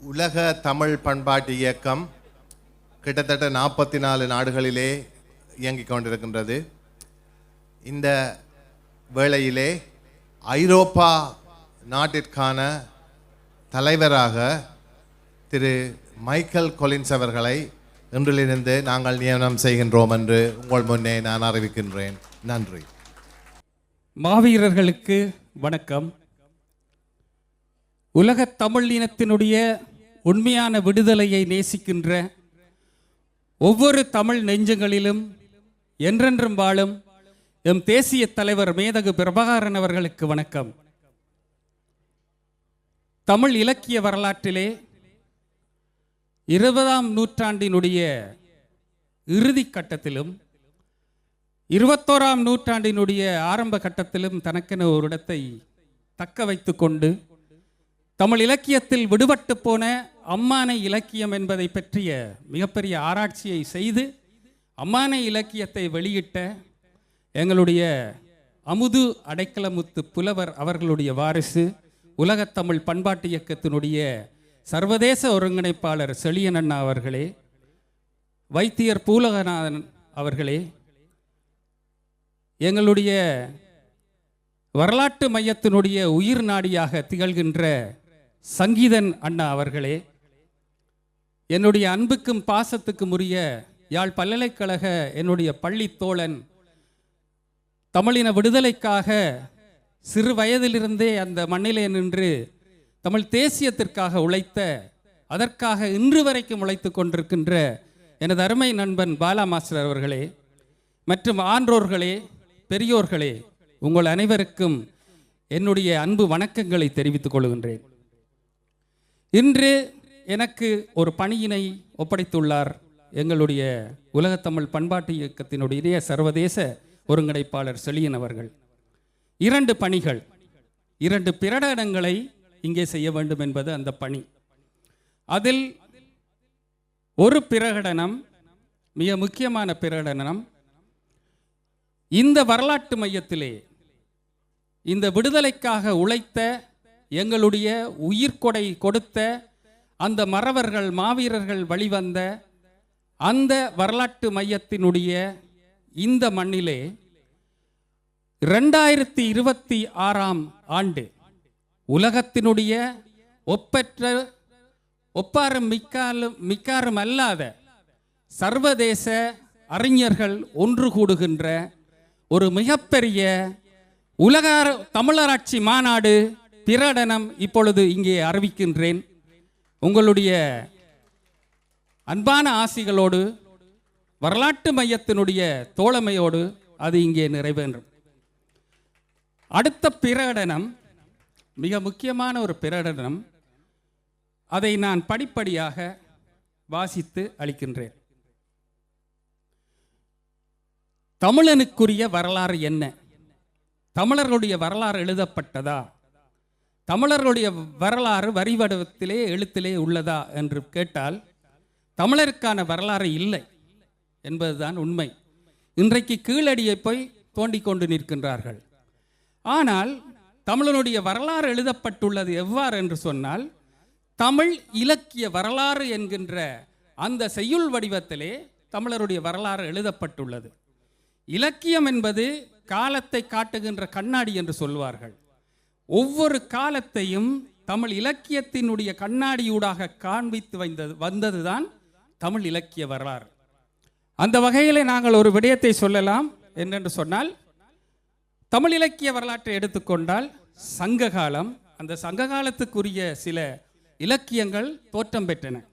உலக தமிழ் பண்பாட்டு இயக்கம் கிட்டத்தட்ட நாற்பத்தி நாலு நாடுகளிலே இயங்கிக் கொண்டிருக்கின்றது. இந்த வேளையிலே ஐரோப்பா நாட்டிற்கான தலைவராக திரு மைக்கேல் கொலின்ஸ் அவர்களை இன்றிலிருந்து நாங்கள் நியமனம் செய்கின்றோம் என்று உங்கள் முன்னே நான் அறிவிக்கின்றேன். நன்றி. மாவீரர்களுக்கு வணக்கம். உலகத் தமிழ் இனத்தினுடைய உண்மையான விடுதலையை நேசிக்கின்ற ஒவ்வொரு தமிழ் நெஞ்சங்களிலும் என்றென்றும் வாழும் எம் தேசிய தலைவர் மேதகு பிரபாகரன் அவர்களுக்கு வணக்கம். தமிழ் இலக்கிய வரலாற்றிலே இருபதாம் நூற்றாண்டினுடைய இறுதிக் கட்டத்திலும் இருபத்தோராம் நூற்றாண்டினுடைய ஆரம்ப கட்டத்திலும் தனக்கென ஒரு இடத்தை தக்க வைத்து கொண்டு தமிழ் இலக்கியத்தில் விடுபட்டு போன அம்மானை இலக்கியம் என்பதை பற்றிய மிகப்பெரிய ஆராய்ச்சியை செய்து அம்மானை இலக்கியத்தை வெளியிட்ட எங்களுடைய அமுது அடைக்கலமுத்து புலவர் அவர்களுடைய வாரிசு உலகத்தமிழ் பண்பாட்டு இயக்கத்தினுடைய சர்வதேச ஒருங்கிணைப்பாளர் செழியன் அண்ணா அவர்களே வைத்தியர் பூலகநாதன் அவர்களே எங்களுடைய வரலாற்று மையத்தினுடைய உயிர் நாடியாக திகழ்கின்ற சங்கீதன் அண்ணா அவர்களே என்னுடைய அன்புக்கும் பாசத்துக்கும் உரிய யாழ் பல்கலைக்கழக என்னுடைய பள்ளி தோழன் தமிழின விடுதலைக்காக சிறு வயதிலிருந்தே அந்த மண்ணிலே நின்று தமிழ் தேசியத்திற்காக உழைத்த அதற்காக இன்று வரைக்கும் உழைத்து கொண்டிருக்கின்ற எனது அருமை நண்பன் பாலா மாஸ்டர் அவர்களே மற்றும் ஆன்றோர்களே பெரியோர்களே உங்கள் அனைவருக்கும் என்னுடைய அன்பு வணக்கங்களை தெரிவித்துக் கொள்கின்றேன். இன்று எனக்கு ஒரு பணியினை ஒப்படைத்துள்ளார் எங்களுடைய உலகத்தமிழ் பண்பாட்டு இயக்கத்தினுடைய சர்வதேச ஒருங்கிணைப்பாளர் செழியன் அவர்கள். இரண்டு பணிகள் இரண்டு பிரகடனங்களை இங்கே செய்ய வேண்டும் என்பது அந்த பணி. அதில் ஒரு பிரகடனம் மிக முக்கியமான பிரகடனம் இந்த வரலாற்று மையத்திலே இந்த விடுதலைக்காக உழைத்த எங்களுடைய உயிர்கொடை கொடுத்த அந்த மறவர்கள் மாவீரர்கள் வழிவந்த அந்த வரலாற்று மையத்தினுடைய இந்த மண்ணிலே ரெண்டாயிரத்தி இருபத்தி ஆறாம் ஆண்டு உலகத்தினுடைய ஒப்பற்ற ஒப்பாரும் மிக்காலும் மிக்காரும் அல்லாத சர்வதேச அறிஞர்கள் ஒன்று கூடுகின்ற ஒரு மிகப்பெரிய உலக தமிழராட்சி மாநாடு பிரகடனம் இப்பொழுது இங்கே அறிவிக்கின்றேன். உங்களுடைய அன்பான ஆசிகளோடு வரலாற்று மையத்தினுடைய தோழமையோடு அது இங்கே நிறைவேறும். அடுத்த பிரகடனம் மிக முக்கியமான ஒரு பிரகடனம் அதை நான் படிப்படியாக வாசித்து அளிக்கின்றேன். தமிழனுக்குரிய வரலாறு என்ன? தமிழர்களுடைய வரலாறு எழுதப்பட்டதா? தமிழர்களுடைய வரலாறு வரி வடிவத்திலே எழுத்திலே உள்ளதா என்று கேட்டால் தமிழருக்கான வரலாறு இல்லை என்பதுதான் உண்மை. இன்றைக்கு கீழடியை போய் தோண்டிக் கொண்டு நிற்கின்றார்கள். ஆனால் தமிழனுடைய வரலாறு எழுதப்பட்டுள்ளது எவ்வாறு என்று சொன்னால் தமிழ் இலக்கிய வரலாறு என்கின்ற அந்த செய்யுள் வடிவத்திலே தமிழருடைய வரலாறு எழுதப்பட்டுள்ளது. இலக்கியம் என்பது காலத்தை காட்டுகின்ற கண்ணாடி என்று சொல்வார்கள். ஒவ்வொரு காலத்தையும் தமிழ் இலக்கியத்தினுடைய கண்ணாடியூடாக காண்பித்து வந்தது வந்ததுதான் தமிழ் இலக்கிய வரலாறு. அந்த வகையில் நாங்கள் ஒரு விடயத்தை சொல்லலாம் என்னென்று சொன்னால் தமிழ் இலக்கிய வரலாற்றை எடுத்துக்கொண்டால் சங்க காலம் அந்த சங்க காலத்துக்குரிய சில இலக்கியங்கள் தோற்றம் பெற்றன.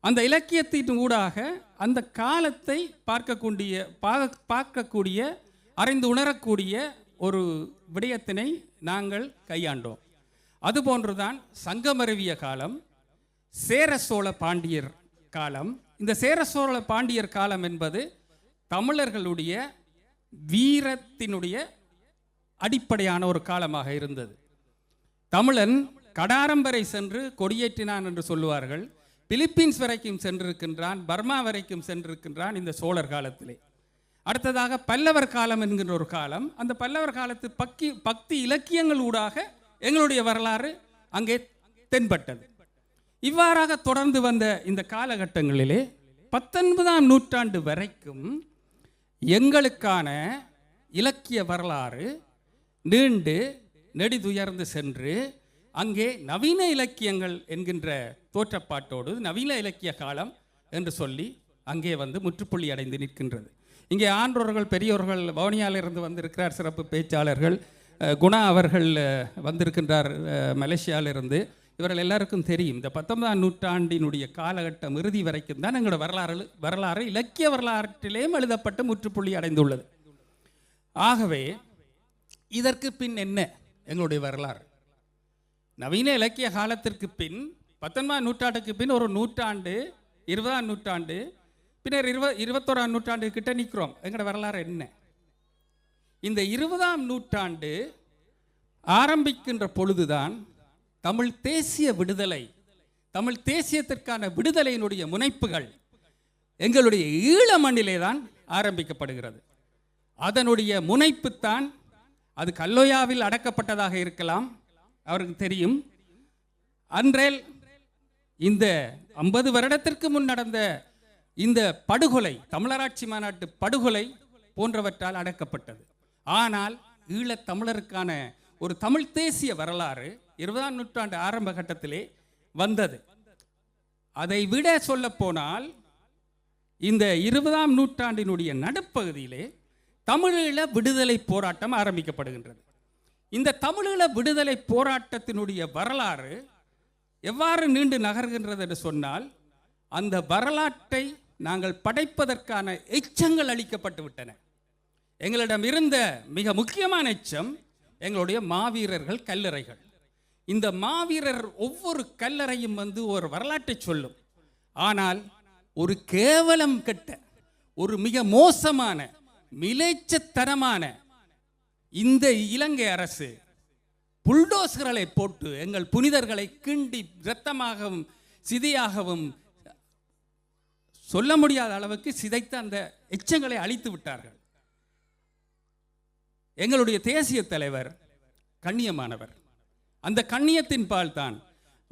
அந்த இலக்கியத்தின் ஊடாக அந்த காலத்தை பார்க்கக்கூடிய பார்க்க- பார்க்கக்கூடிய அறிந்து உணரக்கூடிய ஒரு விடயத்தினை நாங்கள் கையாண்டோம். அதுபோன்றுதான் சங்கமருவிய காலம் சேர சோழ பாண்டியர் காலம். இந்த சேர சோழ பாண்டியர் காலம் என்பது தமிழர்களுடைய வீரத்தினுடைய அடிப்படையான ஒரு காலமாக இருந்தது. தமிழன் கடாரம்பரை சென்று கொடியேற்றினான் என்று சொல்லுவார்கள். பிலிப்பீன்ஸ் வரைக்கும் சென்றிருக்கின்றான் பர்மா வரைக்கும் சென்றிருக்கின்றான் இந்த சோழர் காலத்திலே. அடுத்ததாக பல்லவர் காலம் என்கின்ற ஒரு காலம். அந்த பல்லவர் காலத்து பக்கி பக்தி இலக்கியங்கள் ஊடாக எங்களுடைய வரலாறு அங்கே தென்பட்டது. இவ்வாறாக தொடர்ந்து வந்த இந்த காலகட்டங்களிலே பத்தொன்பதாம் நூற்றாண்டு வரைக்கும் எங்களுக்கான இலக்கிய வரலாறு நீண்டு நெடிதுயர்ந்து சென்று அங்கே நவீன இலக்கியங்கள் என்கின்ற தோற்றப்பாட்டோடு நவீன இலக்கிய காலம் என்று சொல்லி அங்கே வந்து முற்றுப்புள்ளி அடைந்து நிற்கின்றது. இங்கே ஆன்றோர்கள் பெரியோர்கள் வவுனியாவிலிருந்து வந்திருக்கிறார் சிறப்பு பேச்சாளர்கள். குணா அவர்கள் வந்திருக்கின்றார் மலேசியாவிலிருந்து. இவர்கள் எல்லாருக்கும் தெரியும் இந்த பத்தொன்பதாம் நூற்றாண்டினுடைய காலகட்டம் இறுதி வரைக்கும் தான் எங்களோட வரலாறு வரலாறு இலக்கிய வரலாற்றிலேயும் எழுதப்பட்டு முற்றுப்புள்ளி அடைந்துள்ளது. ஆகவே இதற்கு பின் என்ன எங்களுடைய வரலாறு? நவீன இலக்கிய காலத்திற்கு பின் பத்தொன்பதாம் நூற்றாண்டுக்கு பின் ஒரு நூற்றாண்டு இருபதாம் நூற்றாண்டு பின்னர் இருப இருபத்தோராம் நூற்றாண்டு கிட்ட நிற்கிறோம் எங்களோட வரலாறு என்ன? இந்த இருபதாம் நூற்றாண்டு ஆரம்பிக்கின்ற பொழுதுதான் தமிழ் தேசிய விடுதலை தமிழ் தேசியத்திற்கான விடுதலையினுடைய முனைப்புகள் எங்களுடைய ஈழ மண்ணிலே தான் ஆரம்பிக்கப்படுகிறது. அதனுடைய முனைப்புத்தான் அது கல்லோயாவில் அடக்கப்பட்டதாக இருக்கலாம். அவருக்கு தெரியும். அன்றேல் இந்த ஐம்பது வருடத்திற்கு முன் நடந்த இந்த படுகொலை தமிழராட்சி மாநாட்டு படுகொலை போன்றவற்றால் அடக்கப்பட்டது. ஆனால் ஈழத் தமிழருக்கான ஒரு தமிழ் தேசிய வரலாறு இருபதாம் நூற்றாண்டு ஆரம்ப கட்டத்திலே வந்தது. அதை விட சொல்ல போனால் இந்த இருபதாம் நூற்றாண்டினுடைய நடுப்பகுதியிலே தமிழீழ விடுதலை போராட்டம் ஆரம்பிக்கப்படுகின்றது. இந்த தமிழீழ விடுதலை போராட்டத்தினுடைய வரலாறு எவ்வாறு நீண்டு நகர்கின்றது என்று சொன்னால் அந்த வரலாற்றை நாங்கள் படைப்பதற்கான எச்சங்கள் அளிக்கப்பட்டு விட்டன. எங்களிடம் இருந்த மிக முக்கியமான எச்சம் எங்களுடைய மாவீரர்கள் கல்லறைகள். இந்த மாவீரர் ஒவ்வொரு கல்லறையும் வந்து ஒரு வரலாற்றை சொல்லும். ஆனால் ஒரு கேவலம் கெட்ட ஒரு மிக மோசமான மிலேச்சத்தனமான இந்த இலங்கை அரசு புல்டோஸ்களை போட்டு எங்கள் புனிதர்களை கிண்டி இரத்தமாகவும் சிதையாகவும் சொல்ல முடியாத அளவுக்கு சிதைத்த அந்த எச்சங்களை அழித்து விட்டார்கள். எங்களுடைய தேசிய தலைவர் கண்ணியமானவர். அந்த கண்ணியத்தின் பால் தான்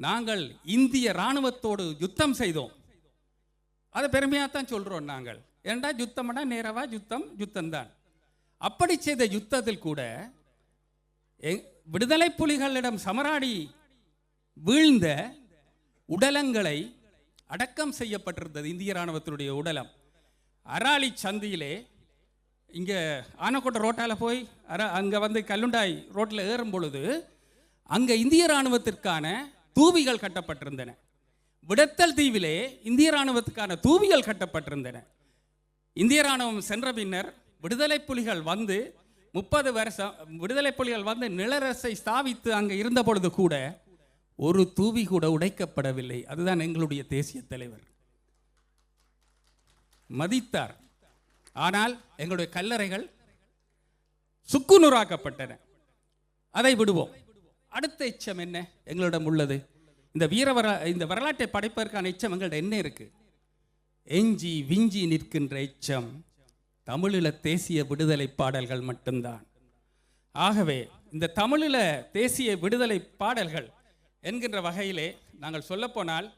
நாங்கள் இந்திய இராணுவத்தோடு யுத்தம் செய்தோம். அதை பெருமையாக தான் சொல்கிறோம் நாங்கள். ஏண்டா யுத்தம்னா நேரவா யுத்தம்? யுத்தம்தான். அப்படி செய்த யுத்தத்தில் கூட விடுதலை புலிகளிடம் சமராடி வீழ்ந்த உடலங்களை அடக்கம் செய்யப்பட்டிருந்தது இந்திய இராணுவத்தினுடைய உடலம். அராலி சந்தியிலே இங்கே ஆனக்கோட்டை ரோட்டால் போய் அர அங்கே வந்து கல்லுண்டாய் ரோட்டில் ஏறும் பொழுது அங்கே இந்திய இராணுவத்திற்கான தூவிகள் கட்டப்பட்டிருந்தன. விடத்தல் தீவிலே இந்திய இராணுவத்துக்கான தூவிகள் கட்டப்பட்டிருந்தன. இந்திய இராணுவம் சென்ற பின்னர் விடுதலை புலிகள் வந்து முப்பது வருஷம் விடுதலை புலிகள் வந்து நிலரசை ஸ்தாபித்து அங்கே இருந்த பொழுது கூட ஒரு தூவி கூட உடைக்கப்படவில்லை. அதுதான் எங்களுடைய தேசிய தலைவர். மதித்தார். ஆனால் எங்களுடைய கல்லறைகள் சுக்குநூறாக்கப்பட்டன. அதை விடுவோம். அடுத்த எச்சம் என்ன? எங்களிடம் உள்ளது. இந்த வீர வர இந்த வரலாற்றை படைப்பதற்கான எச்சம் எங்கள்கிட்ட என்ன இருக்கு? எஞ்சி விஞ்சி நிற்கின்ற எச்சம் தமிழில தேசிய விடுதலை பாடல்கள் மட்டும்தான். ஆகவே இந்த தமிழில தேசிய விடுதலை பாடல்கள் என்கின்ற வகையிலே நாங்கள் சொல்லப்போனால்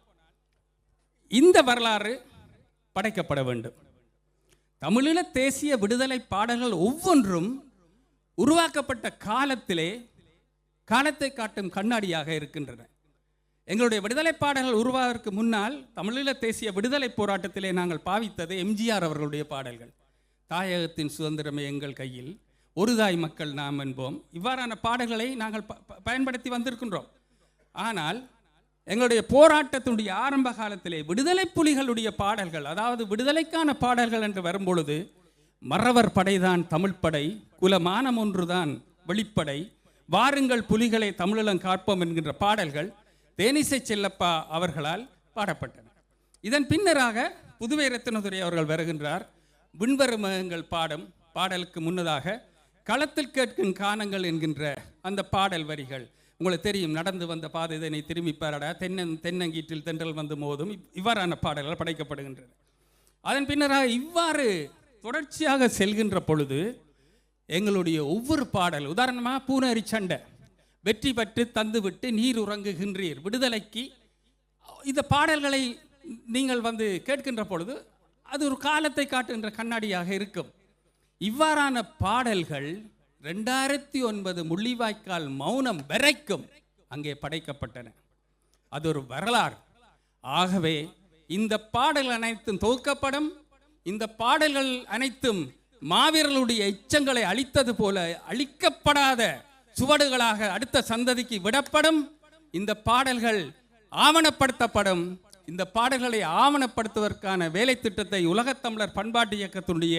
இந்த வரலாறு படைக்கப்பட வேண்டும். தமிழீழ தேசிய விடுதலை பாடல்கள் ஒவ்வொன்றும் உருவாக்கப்பட்ட காலத்திலே காலத்தை காட்டும் கண்ணாடியாக இருக்கின்றன. எங்களுடைய விடுதலை பாடல்கள் உருவாவதற்கு முன்னால் தமிழீழ தேசிய விடுதலை போராட்டத்திலே நாங்கள் பாவித்தது எம்ஜிஆர் அவர்களுடைய பாடல்கள். தாயகத்தின் சுதந்திரமே எங்கள் கையில் ஒரு தாய் மக்கள் நாம் என்போம். இவ்வாறான பாடல்களை நாங்கள் ப- ப- பயன்படுத்தி வந்திருக்கின்றோம். ஆனால் எங்களுடைய போராட்டத்தினுடைய ஆரம்ப காலத்திலே விடுதலை புலிகளுடைய பாடல்கள் அதாவது விடுதலைக்கான பாடல்கள் என்று வரும்பொழுது மறவர் படைதான் தமிழ் படை குலமானம் ஒன்றுதான் வெளிப்படை வாருங்கள் புலிகளை தமிழிலும் காப்போம் என்கின்ற பாடல்கள் தேனிசை செல்லப்பா அவர்களால் பாடப்பட்டன. இதன் பின்னராக புதுவை ரத்தினதுரை அவர்கள் வருகின்றார். விண்வருமகங்கள் பாடம் பாடலுக்கு முன்னதாக களத்தில் கேட்கும் கானங்கள் என்கின்ற அந்த பாடல் வரிகள் உங்களுக்கு தெரியும் நடந்து வந்த பாதை இதனை திரும்பி பாரடா. தென்னன் தென்னங்கீற்றில் தென்றல் வந்து மோதும். இவ்வாறான பாடல்கள் படைக்கப்படுகின்றன. அதன் பின்னராக இவ்வாறு தொடர்ச்சியாக செல்கின்ற பொழுது எங்களுடைய ஒவ்வொரு பாடல் உதாரணமாக பூனரி சண்டை. வெற்றி பெற்று தந்துவிட்டு நீர் உறங்குகின்றீர். விடுதலைக்கு இந்த பாடல்களை நீங்கள் வந்து கேட்கின்ற பொழுது அது ஒரு காலத்தை காட்டுகின்ற கண்ணாடியாக இருக்கும். இவ்வாறான பாடல்கள் ரெண்டாயிரத்தி ஒன்பது முள்ளிவாய்க்கால் மௌனம் வரைக்கும் அங்கே படைக்கப்பட்டன. அது ஒரு வரலாறு. ஆகவே இந்த பாடல்கள் அனைத்தும் தொகுக்கப்படும். இந்த பாடல்கள் அனைத்தும் மாவீரர்களுடைய எச்சங்களை அழித்தது போல அழிக்கப்படாத சுவடுகளாக அடுத்த சந்ததிக்கு விடப்படும். இந்த பாடல்கள் ஆவணப்படுத்தப்படும். இந்த பாடல்களை ஆவணப்படுத்துவதற்கான வேலை திட்டத்தை உலகத்தமிழர் பண்பாட்டு இயக்கத்துடைய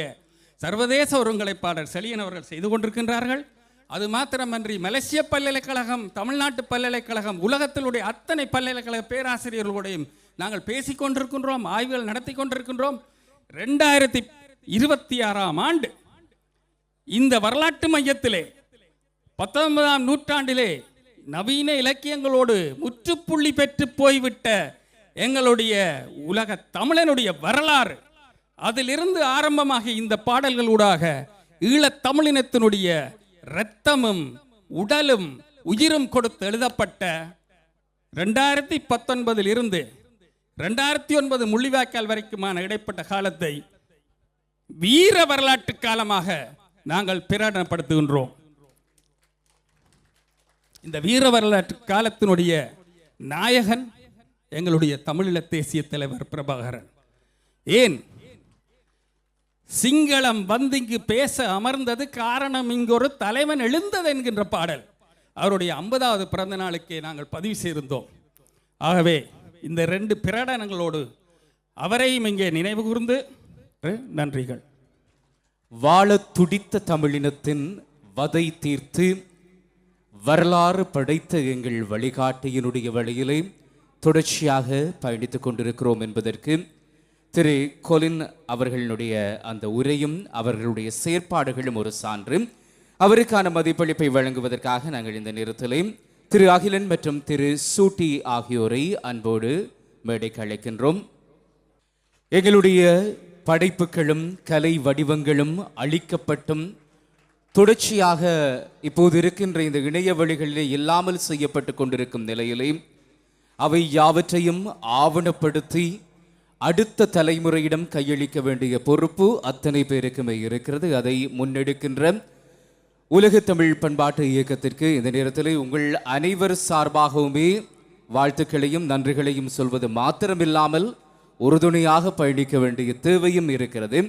சர்வதேச ஒருங்கிணைப்பாளர் செலியன் அவர்கள் செய்து கொண்டிருக்கின்றார்கள். அது மாத்திரமன்றி மலேசிய பல்கலைக்கழகம் தமிழ்நாட்டு பல்கலைக்கழகம் உலகத்திலுடைய அத்தனை பல்கலைக்கழக பேராசிரியர்களுடையும் நாங்கள் பேசிக் கொண்டிருக்கின்றோம் ஆய்வுகள் நடத்தி கொண்டிருக்கின்றோம். ரெண்டாயிரத்தி இருபத்தி ஆறாம் ஆண்டு இந்த வரலாற்று மையத்திலே பத்தொன்பதாம் நூற்றாண்டிலே நவீன இலக்கியங்களோடு முற்றுப்புள்ளி பெற்று போய்விட்ட எங்களுடைய உலக தமிழனுடைய வரலாறு அதிலிருந்து ஆரம்பமாக இந்த பாடல்களூடாக ஈழத் தமிழினத்தினுடைய இரத்தமும் உடலும் உயிரும் கொடுத்து எழுதப்பட்ட ரெண்டாயிரத்தி பத்தொன்பதில் இருந்து ரெண்டாயிரத்தி ஒன்பது முள்ளிவாய்க்கால் வரைக்குமான இடைப்பட்ட காலத்தை வீர வரலாற்று காலமாக நாங்கள் பிரகடனப்படுத்துகின்றோம். இந்த வீர வரலாற்று காலத்தினுடைய நாயகன் எங்களுடைய தமிழீழ தேசிய தலைவர் பிரபாகரன். ஏன்? சிங்களம் வந்து இங்கு பேச அமர்ந்தது காரணம் இங்கு ஒரு தலைவன் எழுந்தது என்கின்ற பாடல். அவருடைய ஐம்பதாவது பிறந்த நாளுக்கே நாங்கள் பதிவு செய்திருந்தோம். ஆகவே இந்த ரெண்டு பிரடனங்களோடு அவரையும் இங்கே நினைவு கூர்ந்து நன்றிகள். வாழத் துடித்த தமிழினத்தின் வதை தீர்த்து வரலாறு படைத்த எங்கள் வழிகாட்டியினுடைய வழியிலே தொடர்ச்சியாக பயணித்துக் கொண்டிருக்கிறோம் என்பதற்கு திரு கொலின் அவர்களுடைய அந்த உரையும் அவர்களுடைய செயற்பாடுகளும் ஒரு சான்று. அவருக்கான மதிப்பளிப்பை வழங்குவதற்காக நாங்கள் இந்த நேரத்திலே திரு அகிலன் மற்றும் திரு சூட்டி ஆகியோரை அன்போடு மேடைக்கு அழைக்கின்றோம். எங்களுடைய படைப்புகளும் கலை வடிவங்களும் அழிக்கப்பட்டும் தொடர்ச்சியாக இப்போது இருக்கின்ற இந்த இணைய வழிகளிலே இல்லாமல் செய்யப்பட்டு கொண்டிருக்கும் நிலையிலே அவை யாவற்றையும் ஆவணப்படுத்தி அடுத்த தலைமுறையிடம் கையளிக்க வேண்டிய பொறுப்பு அத்தனை பேருக்குமே இருக்கிறது. அதை முன்னெடுக்கின்ற உலக தமிழ் பண்பாட்டு இயக்கத்திற்கு இந்த நேரத்தில் உங்கள் அனைவர் சார்பாகவுமே வாழ்த்துக்களையும் நன்றிகளையும் சொல்வது மாத்திரமில்லாமல் உறுதுணையாக பயணிக்க வேண்டிய தேவையும் இருக்கிறது.